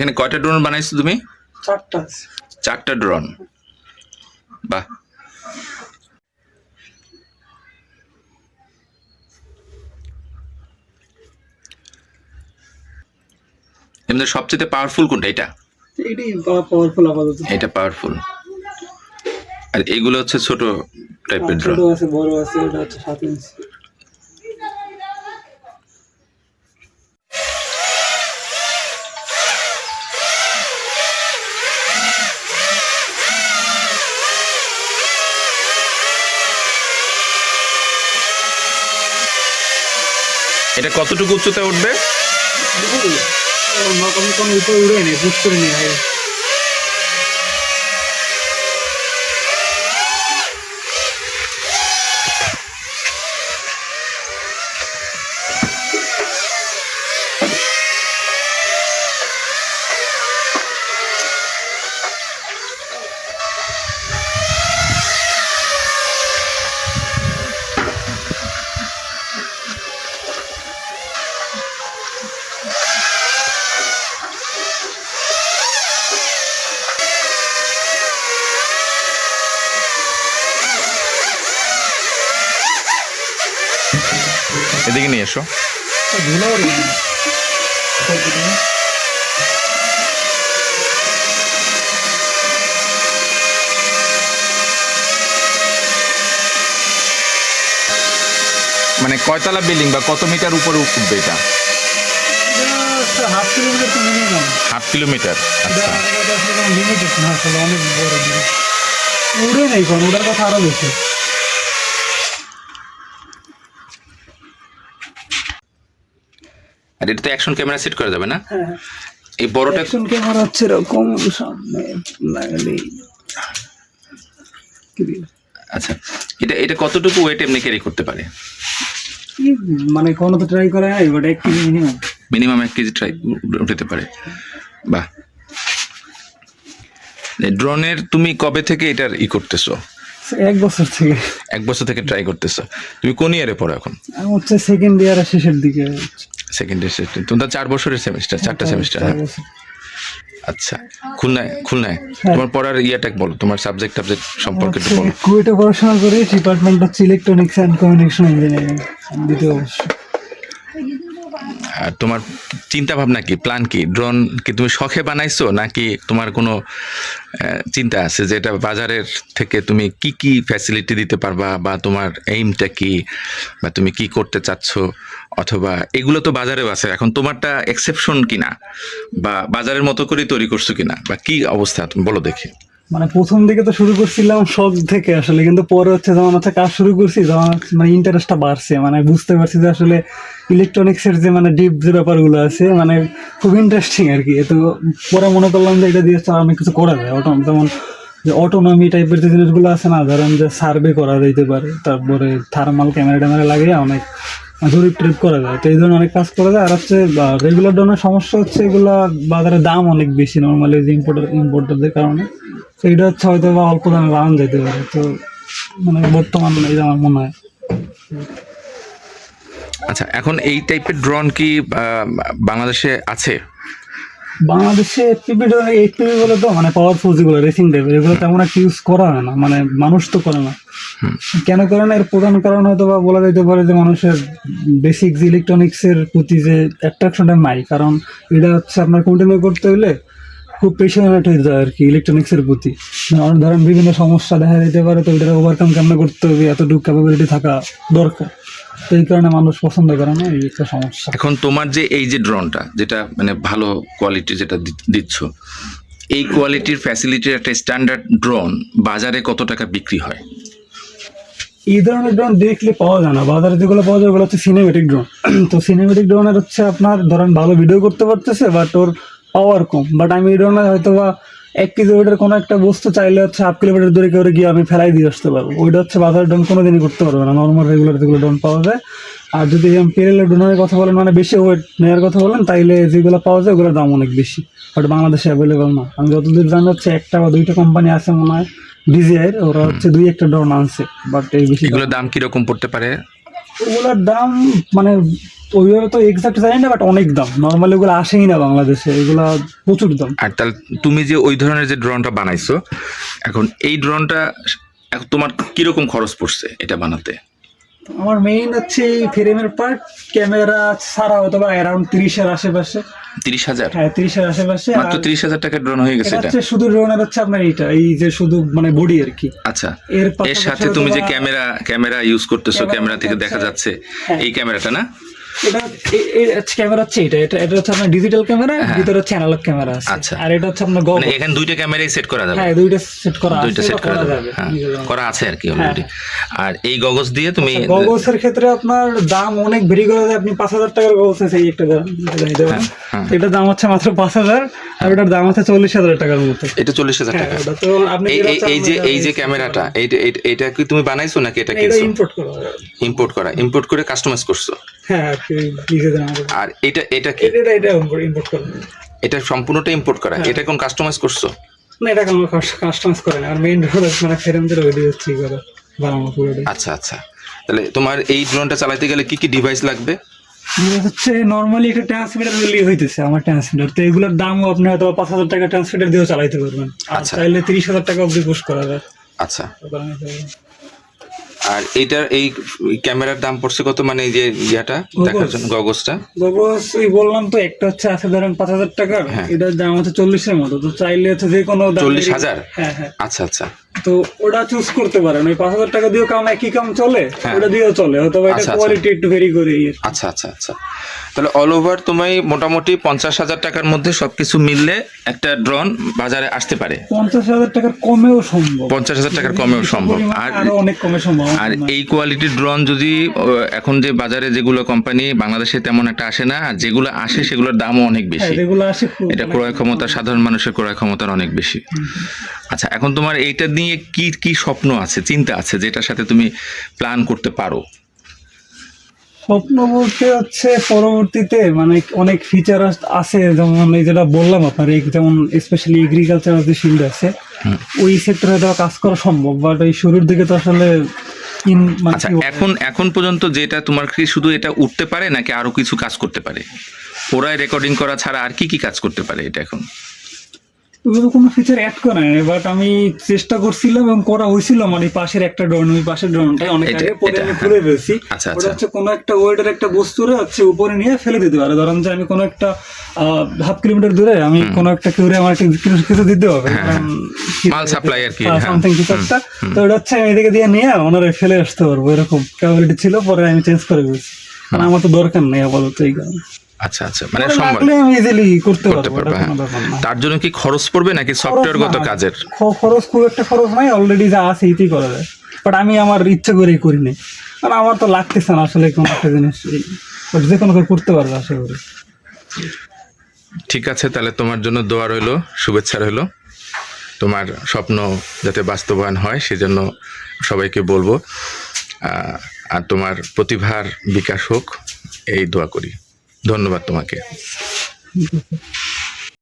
এখানে কয়টা ড্রোন বানাইছো তুমি? চারটা চারটা ড্রোন বাহ। এমনি সবচেয়ে পাওয়ারফুল কোনটা? এটা? পাওয়ারফুল আপাতত। এটা পাওয়ারফুল আর এগুলো হচ্ছে ছোট টাইপের ড্রোন আছে বড় আছে এটা হচ্ছে সাত ইঞ্চি এটা কতটুকু উচ্চতায় উঠবে? উড়ে নেই বুঝতে করে এদিকে নিয়ে এসো। মানে কয়তলা বিল্ডিং বা কত মিটার উপরে উঠবে এটা? হাফ কিলোমিটার আচ্ছা। উড়ে নেই কথা আরও বেশি। আর এটা তো অ্যাকশন ক্যামেরা সেট করা যাবে না? হ্যাঁ। এই বড়টা অ্যাকশন ক্যামেরা হচ্ছে এরকম সামনে আচ্ছা এটা এটা কতটুকু ওয়েট এমনি ক্যারি করতে পারে? মানে কোনো তো ট্রাই করা হয় বাট এক কেজি মিনিমাম মিনিমাম এক কেজি ট্রাই উঠাতে পারে। বাহ। ড্রোনের তুমি কবে থেকে এটার ই করতেছো? এক বছর থেকে। এক বছর থেকে ট্রাই করতেছো। তুমি কোন ইয়ারে পড়ো এখন? আমি হচ্ছে সেকেন্ড ইয়ারের শেষের দিকে। সেকেন্ড ইয়ার সেকেন্ড তোমার চার বছরের সেমিস্টার চারটা সেমিস্টার হ্যাঁ। আচ্ছা খুলনায় খুলনায়। তোমার পড়ার ইয়াটা বলো তোমার সাবজেক্ট টাবজেক্ট সম্পর্কে একটু বলো। কুয়েটে পড়াশোনা করে ডিপার্টমেন্ট হচ্ছে ইলেকট্রনিক্স অ্যান্ড কমিউনিকেশন ইঞ্জিনিয়ারিং দ্বিতীয় বর্ষ আর তোমার চিন্তা ভাবনা কি? প্ল্যান কি? ড্রোন কি তুমি শখে বানাইছো নাকি তোমার কোনো চিন্তা আছে যে এটা বাজারের থেকে তুমি কি কি ফ্যাসিলিটি দিতে পারবা বা তোমার এইমটা কি বা তুমি কি করতে চাচ্ছ? অথবা এগুলো তো বাজারেও আছে, এখন তোমারটা এক্সেপশন কিনা? বা বাজারের মতো করেই তৈরি করছ কিনা? বা কি অবস্থা? তুমি বলো দেখে। মানে প্রথম দিকে তো শুরু করছিলাম শখ থেকে আসলে, কিন্তু পরে হচ্ছে যখন হচ্ছে কাজ শুরু করছি হচ্ছে মানে ইন্টারেস্টটা বাড়ছে মানে বুঝতে পারছি যে আসলে ইলেকট্রনিক্সের যে মানে ডিপ যে ব্যাপারগুলো আছে মানে খুব ইন্টারেস্টিং আর কি তো পরে মনে করলাম যে এটা দিয়ে অনেক কিছু করা যায়। অটো যেমন যে অটোনমি টাইপের যে জিনিসগুলো আছে না, ধরেন যে সার্ভে করা যেতে পারে, তারপরে থার্মাল ক্যামেরা ট্যামেরা লাগিয়ে অনেক জরিপ ট্রিপ করা যায়। তো এই ধরনের অনেক কাজ করা যায়। আর হচ্ছে রেগুলার ডোনের সমস্যা হচ্ছে এগুলো বাজারে দাম অনেক বেশি নর্মালি যে ইম্পোর্টার ইম্পোর্টারদের কারণে। তো এটা হচ্ছে হয়তো বা অল্প দামে বানানো যেতে পারে। তো মানে বর্তমান এটা আমার মনে হয়। আচ্ছা এখন এই টাইপের ড্রোন কি বাংলাদেশে আছে? বাংলাদেশে এফপিবি এইচপিবি বলে তো মানে পাওয়ারফুল যেগুলো রেসিং টাইপের এগুলো তেমন একটা ইউজ করা হয় না মানে মানুষ তো করে না। কেন করে না? এর প্রধান কারণ হয়তো বা বলা যেতে পারে যে মানুষের বেসিক ইলেকট্রনিক্সের প্রতি যে অ্যাট্রাকশনটা নাই কারণ এটা হচ্ছে আপনার কন্টিনিউ করতে হলে খুব পেশনেট হয়ে যায় আর কি ইলেকট্রনিক্সের প্রতি। ধরেন বিভিন্ন সমস্যা দেখা যেতে পারে তো এটার ওভারকাম কেমন করতে হবে এতটুকু ক্যাপাবিলিটি থাকা দরকার। তো এই কারণে মানুষ পছন্দ করে না এই একটা সমস্যা। এখন তোমার যে এই যে ড্রোনটা যেটা মানে ভালো কোয়ালিটি যেটা দিচ্ছ এই কোয়ালিটির ফ্যাসিলিটির একটা স্ট্যান্ডার্ড ড্রোন বাজারে কত টাকা বিক্রি হয়? এই ধরনের ড্রোন দেখলে পাওয়া যায় না। বাজারে যেগুলো পাওয়া যায় ওগুলো হচ্ছে সিনেমেটিক ড্রোন তো সিনেমেটিক ড্রোনের হচ্ছে আপনার ধরেন ভালো ভিডিও করতে পারতেছে but or power com but আমি এই ড্রোনে হয়তো বা এক কেজি ওইটার কোনো একটা বস্তু চাইলে হচ্ছে হাফ কিলোমিটার দূরে কেউ গিয়ে আমি ফেলাই দিয়ে আসতে পারব। ওইটা হচ্ছে বাজারের ড্রোন কোনো দিনই করতে পারবে না। নর্মাল রেগুলার যেগুলো ড্রোন পাওয়া যায়। আর যদি পেরেলের ড্রোনের কথা বলেন মানে বেশি ওয়েট নেওয়ার কথা বলেন তাইলে যেগুলো পাওয়া যায় ওগুলোর দাম অনেক বেশি। বাট বাংলাদেশে অ্যাভেলেবল না। আমি যতদূর জানি হচ্ছে একটা বা দুইটা কোম্পানি আছে মনে হয় ডিজিআইয়ের ওরা হচ্ছে দুই একটা ড্রোন আনছে। বাট এই বেশি দাম কীরকম পড়তে পারে? ওগুলোর দাম মানে ওইভাবে তো এক্সাক্ট জানি না বাট অনেক দাম। নর্মালি এগুলো আসেই না বাংলাদেশে এগুলা প্রচুর দাম। আর তাহলে তুমি যে ওই ধরনের যে ড্রোনটা বানাইছো এখন এই ড্রোনটা এখন তোমার কীরকম খরচ পড়ছে এটা বানাতে? আমার মেইন হচ্ছে ফ্রেমের পার্ট ক্যামেরা ছাড়া হয়তো বা অ্যারাউন্ড তিরিশের আশেপাশে। তিরিশ হাজার? হ্যাঁ তিরিশের আশেপাশে মাত্র তিরিশ হাজার টাকার ড্রোন হয়ে গেছে এটা শুধু ড্রোনের হচ্ছে আপনার এইটা এই যে শুধু মানে বডি আর কি। আচ্ছা এর সাথে তুমি যে ক্যামেরা ক্যামেরা ইউজ করতেছো ক্যামেরা ক্যামেরা থেকে দেখা যাচ্ছে হ্যাঁ। এই ক্যামেরাটা না? এটা ক্যামেরা হচ্ছে এটা। এটা এটা হচ্ছে আপনার ডিজিটাল ক্যামেরা ভিতরে হচ্ছে অ্যানালগ ক্যামেরা আছে। হ্যাঁ। আচ্ছা। আর এটা হচ্ছে আপনার মানে এখানে দুইটা ক্যামেরাই সেট করা যাবে। হ্যাঁ দুইটা সেট করা আছে দুইটা সেট করা যাবে। হ্যাঁ করা আছে আর কি অলরেডি আর এই গগস দিয়ে তুমি গগলসের ক্ষেত্রে আপনার দাম অনেক ভেরি করে যায়। আপনি পাঁচ হাজার টাকার গগলস আছে এই একটা দাম হ্যাঁ। এটার দাম হচ্ছে মাত্র পাঁচ হাজার আর ওটার দাম হচ্ছে চল্লিশ হাজার টাকার মতো। এটা চল্লিশ হাজার হ্যাঁ টাকা। ওটা তো আপনি এই যে এই যে ক্যামেরাটা এইটা এটা কি তুমি বানাইছো নাকি এটা এটা কিনছো? ইম্পোর্ট করা। ইম্পোর্ট করা ইম্পোর্ট করে কাস্টমাইজ করছ। হ্যাঁ আর নিজেদের আমাদের আর এটা এটা কি? এটা এটা ইম্পোর্ট করা। এটা সম্পূর্ণটা ইম্পোর্ট করা? হ্যাঁ। এটা কোন কাস্টমাইজ করছ? না এটা কোনো কাস্টমাইজ করে না। আর মেইন রোড মানে ফ্রেম দিয়ে রেডি হচ্ছে করে বানানো পুরোটাই। আচ্ছা আচ্ছা। তাহলে তোমার এই ড্রোনটা চালাতে গেলে কি কি ডিভাইস লাগবে? হচ্ছে নর্মালি একটা ট্রান্সমিটার মিলিয়ে হইতেছে আমার ট্রান্সমিটার তো এগুলোর দামও আপনি হয়তো পাঁচ হাজার টাকা ট্রান্সমিটার দিয়েও চালাইতে পারবেন। আর আচ্ছা। চাইলে তিরিশ হাজার টাকা অব্দি পোস্ট করা যায়। আচ্ছা। আর এইটার এই ক্যামেরার দাম পড়ছে কত? মানে এই যে ইয়াটা দেখার জন্য গগসটা? গগস ওই বললাম তো একটা হচ্ছে আছে ধরেন পাঁচ হাজার টাকা হ্যাঁ। এটার দাম হচ্ছে চল্লিশের মতো তো চাইলে হচ্ছে যে কোনো চল্লিশ হাজার? হ্যাঁ হ্যাঁ। আচ্ছা আচ্ছা। তো ওটা চুজ করতে পারেন। ওই পাঁচ হাজার টাকা দিয়েও কাম একই কাম চলে হ্যাঁ। ওটা দিয়েও চলে। হয়তো এটা আচ্ছা, আচ্ছা। কোয়ালিটি একটু ভেরি করে আচ্ছা আচ্ছা আচ্ছা। তাহলে অল ওভার তুমি মোটামুটি পঞ্চাশ হাজার টাকার মধ্যে সবকিছু মিললে একটা ড্রোন বাজারে আসতে পারে। পঞ্চাশ হাজার টাকার কমেও সম্ভব। পঞ্চাশ হাজার টাকার কমেও সম্ভব। আর অনেক কমে সম্ভব। আর এই কোয়ালিটির ড্রোন যদি এখন যে বাজারে যেগুলো কোম্পানি বাংলাদেশে তেমন একটা আসে না আর যেগুলো আসে সেগুলোর দামও অনেক হ্যাঁ বেশি। যেগুলো আসে এটা ক্রয় ক্ষমতা সাধারণ মানুষের ক্রয় ক্ষমতার অনেক বেশি। আচ্ছা এখন তোমার এইটা নিয়ে কি কি স্বপ্ন আছে চিন্তা আছে যেটার সাথে তুমি প্ল্যান করতে পারো? স্বপ্ন বলতে হচ্ছে পরবর্তীতে মানে অনেক ফিচার আছে যেমন এই যেটা বললাম আপনার এই যেমন স্পেশালি এগ্রিকালচার যে ফিল্ড আছে ওই সেক্টরে তো কাজ করা সম্ভব বাট এই শুরুর দিকে তো আসলে মানে আচ্ছা এখন এখন পর্যন্ত যেটা তোমার কি শুধু এটা উঠতে পারে নাকি আরও কিছু কাজ করতে পারে? ওরাই রেকর্ডিং করা ছাড়া আর কি কি কাজ করতে পারে এটা এখন? ওগুলো কোনো ফিচার অ্যাড করে নাই বাট আমি চেষ্টা করছিলাম এবং করা হয়েছিল এই পাশের একটা ড্রোন ওই পাশের ড্রোনটাই অনেক আগে পরে আমি হ্যাঁ। খুলে ফেলছি। আচ্ছা, ওটা আচ্ছা। হচ্ছে কোনো একটা ওয়েটের একটা বস্তুরে হচ্ছে উপরে নিয়ে ফেলে দিতে পারে। ধরেন যে আমি কোনো একটা হাফ কিলোমিটার দূরে আমি কোনো একটা কেউরে আমার একটা কিছু দিতে হবে। মাল supply আর কি, হ্যাঁ। সামথিং কিছু একটা। তো ওটা হচ্ছে আমি এদিকে দিয়ে নিয়ে ওনারা ফেলে আসতে পারব এরকম ক্যাপাবিলিটি ছিল পরে আমি চেঞ্জ করে দিয়েছি কারণ আমার তো দরকার নেই আপাতত এই কারণে। আচ্ছা আচ্ছা। মানে সম্ভব লাগলে আমি ইজিলি করতে পারব হ্যাঁ। না। তার জন্য কি খরচ পড়বে নাকি সফটওয়্যারগত কাজের? খরচ খুব একটা খরচ নাই অলরেডি যা আছে এইতেই করা যায়। বাট আমি আমার ইচ্ছে করেই করি নাই। কারণ আমার তো লাগতেছে না আসলে কোনো একটা জিনিস। বাট যে কোনো করতে পারবে আশা করি। ঠিক আছে তাহলে তোমার জন্য দোয়া রইল শুভেচ্ছা রইল। তোমার স্বপ্ন যাতে বাস্তবায়ন হয় সেজন্য সবাইকে বলব আর তোমার প্রতিভার বিকাশ হোক এই দোয়া করি। ধন্যবাদ তোমাকে।